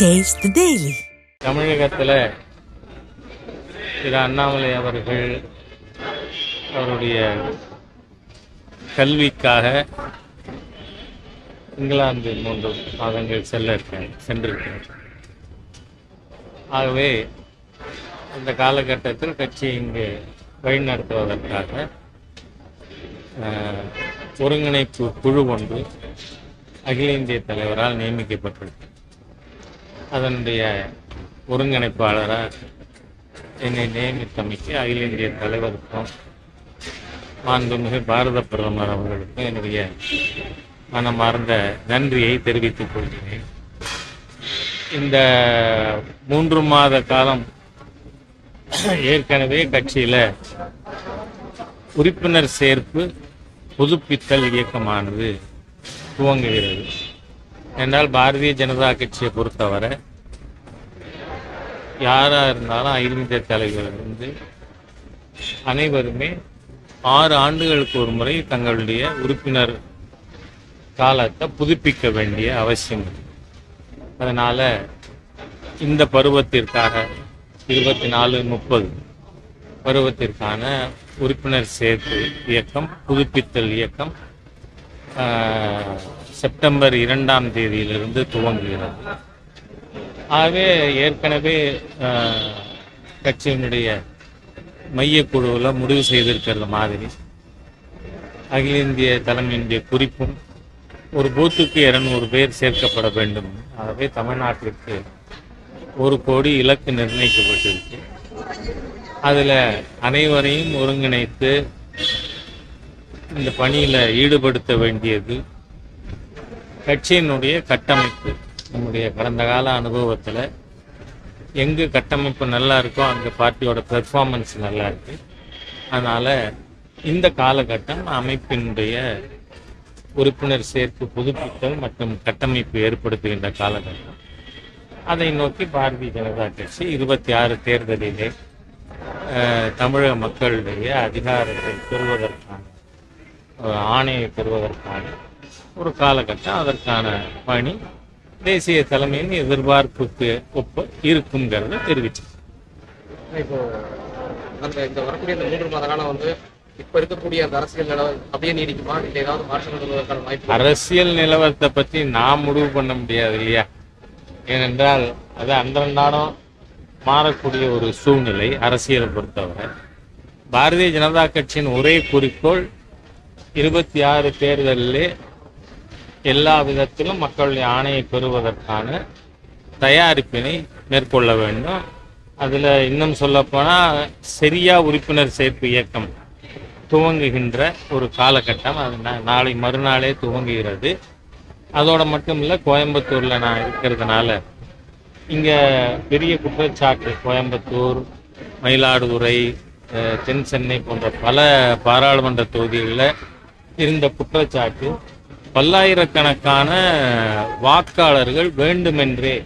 Taste daily தமிழகத்தில் திரு அண்ணாமலை அவர்கள் அவருடைய கல்விக்காக இங்கிலாந்து மூன்று மாதங்கள் செல்ல இருக்கேன் சென்றிருக்கேன். ஆகவே அந்த காலகட்டத்தில் கட்சி இங்கு வழிநடத்துவதற்காக ஒருங்கிணைப்பு குழு ஒன்று அகில இந்திய தலைவரால் நியமிக்கப்பட்டிருக்கிறது. அதனுடைய ஒருங்கிணைப்பாளராக என்னை நியமித்தமைக்கு அகில இந்திய தலைவருக்கும் மாண்புமிகு பாரத பிரதமர் அவர்களுக்கும் என்னுடைய மனமார்ந்த நன்றியை தெரிவித்துக் கொள்கிறேன். இந்த மூன்று மாத காலம் ஏற்கனவே கட்சியில் உறுப்பினர் சேர்ப்பு புதுப்பித்தல் இயக்கமானது துவங்குகிறது. என்றால் பாரதிய ஜனதா கட்சியை பொறுத்தவரை யாராக இருந்தாலும் ஐந்து இந்திய தலைவர் இருந்து அனைவருமே ஆறு ஆண்டுகளுக்கு ஒரு முறை தங்களுடைய உறுப்பினர் காலத்தை புதுப்பிக்க வேண்டிய அவசியம் அதனால் அதனால இந்த பருவத்திற்காக இருபத்தி நாலு முப்பது பருவத்திற்கான உறுப்பினர் சேர்ப்பு இயக்கம் புதுப்பித்தல் இயக்கம் ஆஹ், செப்டம்பர் இரண்டாம் தேதியிலிருந்து துவங்குகிறது. ஆகவே ஏற்கனவே ஆஹ், கட்சியினுடைய மையக்குழுவில் முடிவு செய்திருக்கிறது மாதிரி. அகில இந்திய தலைமையினுடைய குறிப்பும் ஒரு பூத்துக்கு இருநூறு பேர் சேர்க்கப்பட வேண்டும். ஆகவே தமிழ்நாட்டிற்கு ஒரு கோடி இலக்கு நிர்ணயிக்கப்பட்டிருக்கு. அதில் அனைவரையும் ஒருங்கிணைத்து இந்த பணியில் ஈடுபடுத்த வேண்டியது கட்சியினுடைய கட்டமைப்பு நம்முடைய கடந்த கால அனுபவத்தில் எங்கே கட்டமைப்பு நல்லா இருக்கோ அங்கே பார்ட்டியோட பெர்ஃபார்மன்ஸ் நல்லா இருக்கு. அதனால் இந்த காலகட்டம் அமைப்பினுடைய உறுப்பினர் சேர்ப்பு புதுப்பித்தல் மற்றும் கட்டமைப்பு ஏற்படுத்துகின்ற காலகட்டம். அதை நோக்கி பாரதிய ஜனதா கட்சி இருபத்தி ஆறு தேர்தலிலே தமிழக மக்களுடைய அதிகாரத்தை பெறுவதற்கான ஆணையை பெறுவதற்கான ஒரு காலகட்டம் அதற்கான பணி தேசிய தலைமையின் எதிர்பார்ப்புக்கு ஒப்ப இருக்குங்கிறத தெரிவிச்சு. இப்போ அந்த இந்த வரக்கூடிய இந்த மூன்று மாத காலம் வந்து இப்ப இருக்கக்கூடிய அந்த அரசியல் நிலவரம் அப்படியே நீடிக்குமா? இல்ல ஏதாவது வாய்ப்பு அரசியல் நிலவரத்தை பத்தி நான் முடிவு பண்ண முடியாது இல்லையா? ஏனென்றால் அது அன்றாடம் மாறக்கூடிய ஒரு சூழ்நிலை அரசியலை பொறுத்தவரை. பாரதிய ஜனதா கட்சியின் ஒரே குறிக்கோள் இருபத்தி ஆறு தேர்தலிலே எல்லா விதத்திலும் மக்களுடைய ஆணையை பெறுவதற்கான தயாரிப்பினை மேற்கொள்ள வேண்டும். அதில் இன்னும் சொல்லப்போனால் சரியா உறுப்பினர் சேர்ப்பு இயக்கம் துவங்குகின்ற ஒரு காலகட்டம். அது நா- நாளை மறுநாளே துவங்குகிறது. அதோட மட்டும் இல்லை கோயம்புத்தூரில் நான் இருக்கிறதுனால இங்கே பெரிய குற்றச்சாட்டு கோயம்புத்தூர் மயிலாடுதுறை தென் சென்னை போன்ற பல பாராளுமன்ற தொகுதிகளில் இருந்த குற்றச்சாட்டு பல்லாயிரக்கணக்கான வாக்காளர்கள் வேண்டுமென்றே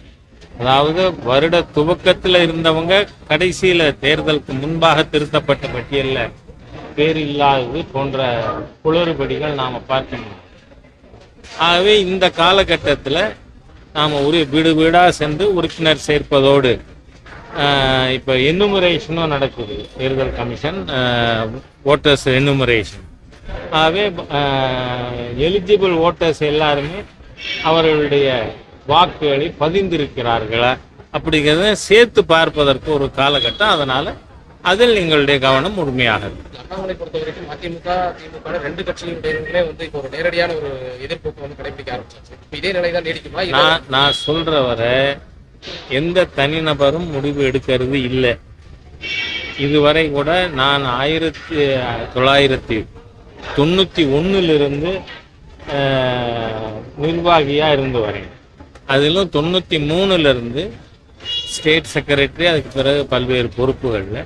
அதாவது வருட துவக்கத்தில் இருந்தவங்க கடைசியில் தேர்தலுக்கு முன்பாக திருத்தப்பட்ட பட்டியலில் பேர் இல்லாதது போன்ற குளறுபடிகள் நாம் பார்க்கணும். ஆகவே இந்த காலகட்டத்தில் நாம் ஒரு வீடு வீடாக சென்று உறுப்பினர் சேர்ப்பதோடு இப்போ என்னுமரேஷனும் நடக்குது. தேர்தல் கமிஷன் ஓட்டர்ஸ் என்னுமரேஷன் ஆகவே எலிஜிபிள் ஓட்டர்ஸ் எல்லாருமே அவர்களுடைய வாக்குகளை பதிந்திருக்கிறார்களா அப்படிங்கிறத சேர்த்து பார்ப்பதற்கு ஒரு காலகட்டம். அதனால அதில் எங்களுடைய கவனம் முழுமையாக அண்ணாமலை பொறுத்த வரைக்கும் அதிமுக திமுக ரெண்டு கட்சியினுடையவங்களே வந்து இப்போ ஒரு நேரடியான ஒரு எதிர்ப்பு வந்து கடைபிடிக்க ஆரம்பிச்சாச்சு. இதே நிலை தான் நீடிக்குமா நான் நான் சொல்ற வரை எந்த தனிநபரும் முடிவு எடுக்கிறது இல்லை. இதுவரை கூட நான் ஆயிரத்தி தொள்ளாயிரத்தி தொண்ணூற்றி ஒன்றுலேருந்து நிர்வாகியாக இருந்து வரேன். அதிலும் தொண்ணூற்றி மூணுலேருந்து ஸ்டேட் செக்ரட்டரி அதுக்கு பிறகு பல்வேறு பொறுப்புகளில்.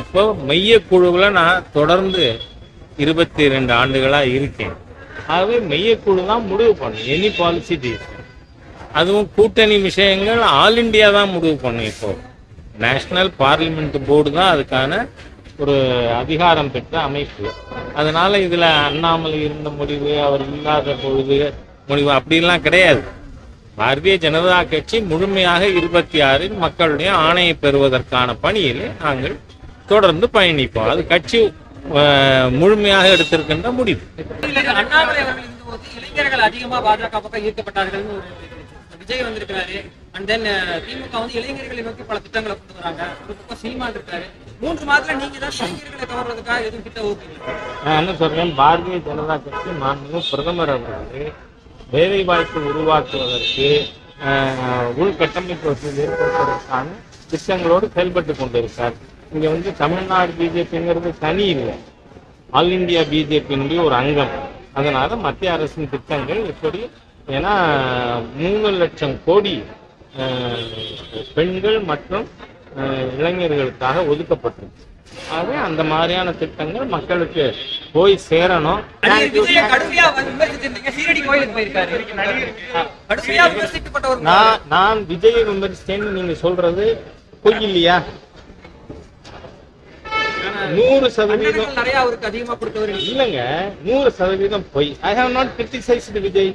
அப்போ மையக்குழுவில் நான் தொடர்ந்து இருபத்தி ரெண்டு ஆண்டுகளாக இருக்கேன். ஆகவே மையக்குழு தான் முடிவு பண்ணும் எனி பாலிசி டிசிஷன் அதுவும் கூட்டணி விஷயங்கள் ஆல் இந்தியா தான் முடிவு பண்ணும் இப்போ. நேஷனல் பார்லிமெண்ட் போர்டு தான் அதுக்கான ஒரு அதிகாரம் பெற்ற அமைப்பு. அதனால இதுல அண்ணாமலை இருந்த முடிவு அவர் இல்லாத பொழுது முடிவு அப்படிலாம் கிடையாது. பாரதிய ஜனதா கட்சி முழுமையாக இருபத்தி ஆறில் மக்களுடைய ஆணையை பெறுவதற்கான பணியில் நாங்கள் தொடர்ந்து பயணிப்போம். அது கட்சி முழுமையாக எடுத்திருக்கின்ற முடிவு. இளைஞர்கள் அதிகமா பாஜக பக்கம் ஈர்க்கப்பட்டார்கள் விஜய் வந்திருக்கிறாரு. அண்ட் தென் திமுக வந்து இளைஞர்களை நோக்கி பல திட்டங்களை கொண்டு வராங்க. ஒரு பக்கம் சீமான் இருக்காரு. மூன்று மாதத்துல நீங்க தான் இளைஞர்களை கவர்றதுக்காக நான் என்ன சொல்றேன்? பாரதிய ஜனதா கட்சி மாண்புமிகு பிரதமர் அவர்கள் வேலை வாய்ப்பு உருவாக்குவதற்கு உள்கட்டமைப்பு வசதி ஏற்படுத்துவதற்கான திட்டங்களோடு செயல்பட்டு கொண்டிருக்கார் இங்க வந்து தமிழ்நாடு பிஜேபிங்கிறது தனி இல்லை. ஆல் இந்தியா பிஜேபியினுடைய ஒரு அங்கம். அதனால மத்திய அரசின் திட்டங்கள் எப்படி ஏன்னா மூணு லட்சம் கோடி பெண்கள் மற்றும் இளைஞர்களுக்காக ஒதுக்கப்பட்டிருக்கு. ஆகவே அந்த மாதிரியான திட்டங்கள் மக்களுக்கு போய் சேரணும். நான் நான் விஜயை விமர்சித்தேன்னு நீங்க சொல்றது பொய் இல்லையா? நூறு சதவீதம் நிறைய அவருக்கு அதிகமா கொடுத்தவர் இல்லைங்க நூறு சதவீதம் பொய். I have not criticised Vijay.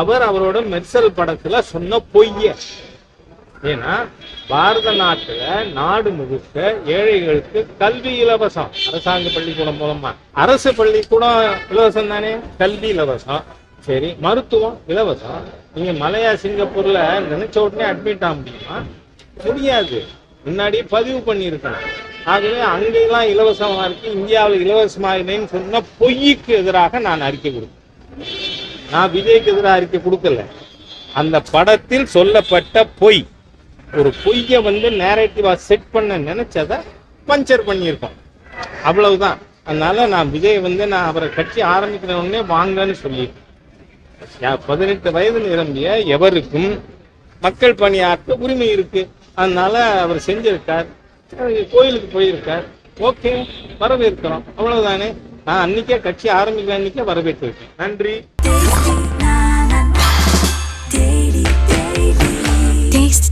அவர் அவரோட மெர்சல் படத்துல சொன்ன பொய்ய. ஏன்னா பாரத நாட்டுல நாடு முழுக்க ஏழைகளுக்கு கல்வி இலவசம். அரசாங்க பள்ளிக்கூடம் மூலமா. அரசு பள்ளிக்கூடம் இலவசம் தானே? கல்வி இலவசம். சரி மருத்துவம் இலவசம். நீங்க மலையா சிங்கப்பூர்ல நினைச்ச உடனே அட்மிட் ஆக முடியுமா? முடியாது. முன்னாடியே பதிவு பண்ணியிருக்கணும். ஆகவே அங்கெல்லாம் இலவசமா இருக்கு இந்தியாவில் இலவசமா இல்லைன்னு சொன்ன பொய்க்கு எதிராக நான் அறிக்கை கொடுத்தேன். நான் விஜய்க்கு எதிராக அறிக்கை கொடுக்கல. அந்த படத்தில் சொல்லப்பட்ட பொய். ஒரு பொய்யை வந்து நேரட்டிவாக செட் பண்ண நினைச்சத பஞ்சர் பண்ணியிருக்கோம். அவ்வளவுதான். அதனால நான் விஜய் வந்து நான் அவரை கட்சி ஆரம்பிக்கிற உடனே வாங்கன்னு சொல்லியிருக்கேன் பதினெட்டு வயது நிரம்பிய எவருக்கும் மக்கள் பணியாற்ற உரிமை இருக்கு. அதனால அவர் செஞ்சிருக்கார். கோயிலுக்கு போயிருக்கார். ஓகே வரவேற்கிறோம். அவ்வளவுதானே. நான் அன்னைக்கே கட்சி ஆரம்பிக்கிற அன்னைக்கே வரவேற்றிருக்கேன். நன்றி.